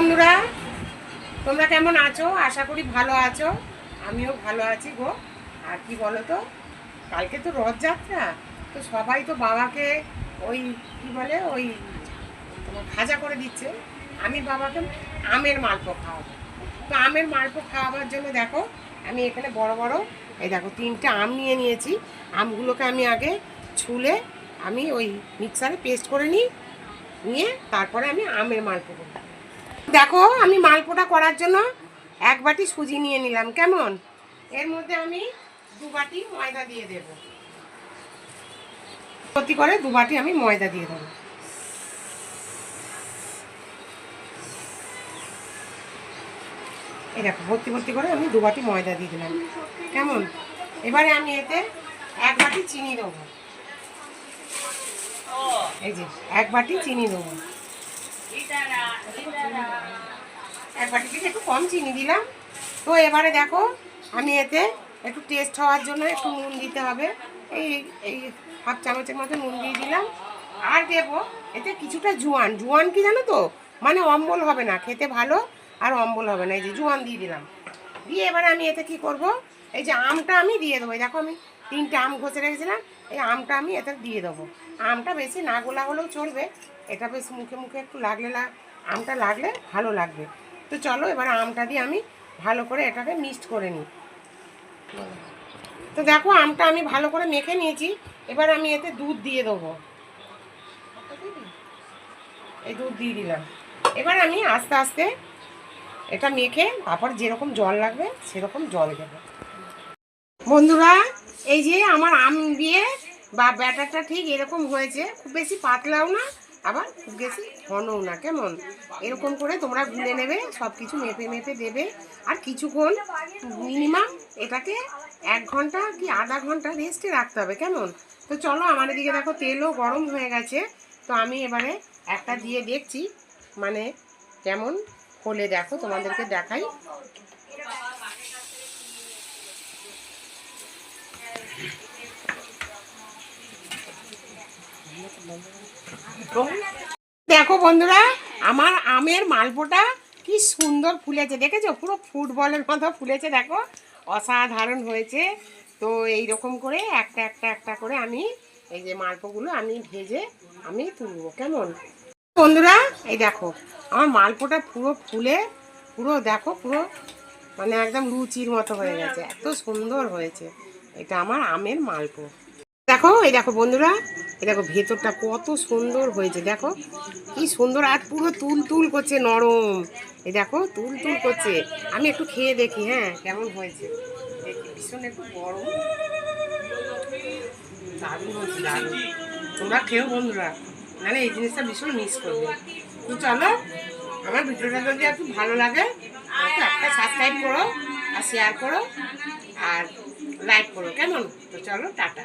বন্ধুরা, তোমরা কেমন আছো? আশা করি ভালো আছো। আমিও ভালো আছি গো। আর কি বলো তো কালকে তো রথযাত্রা, তো সবাই তো বাবাকে ওই, কি বলে, ওই তোমার ভাজা করে দিচ্ছে। আমি বাবাকে আমের মালপো খাওয়াবো। তো আমের মালপো খাওয়াবার জন্য দেখো, আমি এখানে বড় বড়, এই দেখো তিনটে আম নিয়ে নিয়েছি। আমগুলোকে আমি আগে ছুলে আমি ওই মিক্সারে পেস্ট করে নিই, নিয়ে তারপরে আমি আমের মালপো করব। দেখো, আমি মালপোটা করার জন্য এক বাটি সুজি নিয়ে নিলাম, কেমন? এর মধ্যে আমি দু বাটি ময়দা দিয়ে দেব। সত্যি করে দু বাটি আমি ময়দা দিয়ে দেবো। এই দেখো, ভর্তি ভর্তি করে আমি দু বাটি ময়দা দিয়ে দিলাম। কেমন? এবারে আমি এতে এক বাটি চিনি দেবো। এই যে, এক বাটি চিনি দেবো। এক বাটি একটু কম চিনি দিলাম। তো এবারে দেখো, আমি এতে একটু টেস্ট হওয়ার জন্য একটু নুন দিতে হবে। এই এই হাফ চামচের মতো নুন দিয়ে দিলাম। আর দেবো এতে কিছুটা জোয়ান। জোয়ান কি জানো তো? মানে অম্বল হবে না, খেতে ভালো আর অম্বল হবে না। এই যে জোয়ান দিয়ে দিলাম। দিয়ে এবারে আমি এতে কি করব? এই যে আমটা আমি দিয়ে দেবো। দেখো আমি তিনটে আম ঘষে রেখেছিলাম। এই আমটা আমি এতে দিয়ে দেবো। আমটা বেশি না গোলা হলেও চলবে। এটা বেশ মুখে মুখে একটু লাগলে আমটা লাগলে ভালো লাগবে। তো চলো এবার আমটা দিয়ে আমি ভালো করে এটাকে মিক্সড করে নিই। তো দেখো আমটা আমি ভালো করে মেখে নিয়েছি। এবার আমি এতে দুধ দিয়ে দেবো। এই দুধ দিয়ে দিলাম। এবার আমি আস্তে আস্তে এটা মেখে তারপর যেরকম জল লাগবে সেরকম জল দেবো। বন্ধুরা, এই যে আমার আম দিয়ে বা ব্যাটারটা ঠিক এরকম হয়েছে। খুব বেশি পাতলাও না আবার বেশি ঘনও না, কেমন? এরকম করে তোমরা গুলে নেবে সব কিছু মেপে মেপে দেবে। আর কিছুক্ষণ মিনিমাম এটাকে এক ঘণ্টা কি আধা ঘণ্টা রেস্টে রাখতে হবে, কেমন? তো চলো আমার এদিকে দেখো, তেলও গরম হয়ে গেছে। তো আমি এবারে একটা দিয়ে দেখছি মানে কেমন? খোলে দেখো, তোমাদেরকে দেখাই। দেখো বন্ধুরা, আমার আমের মালপোটা কি সুন্দর ফুলেছে। দেখেছ? পুরো ফুটবলের মতো ফুলেছে, দেখো। অসাধারণ হয়েছে। তো এই রকম করে একটা একটা একটা করে আমি এই যে মালপোগুলো আমি ভেজে আমি তুলবো। কেমন? বন্ধুরা, এই দেখো, আমার মালপোটা পুরো ফুলে, পুরো দেখো, পুরো মানে একদম লুচির মতো হয়ে গেছে। এত সুন্দর হয়েছে। এটা আমার আমের মালপো। দেখো, এই দেখো বন্ধুরা, এই দেখো ভেতরটা কত সুন্দর হয়েছে, দেখো। কি সুন্দর, আর পুরো তুল তুল করছে, নরম। এই দেখো, তুল তুল করছে। আমি একটু খেয়ে দেখি হ্যাঁ কেমন হয়েছে। ভীষণ একটু গরম। দারুণ হয়েছে, দারুণ। তোমরা খেও বন্ধুরা। মানে এই জিনিসটা ভীষণ মিস করবে। তো চলো, আমার ভিডিওটা যদি একটু ভালো লাগে, একটা সাবস্ক্রাইব করো, আর শেয়ার করো, আর লাইক করো, কেমন? তো চলো, টাটা।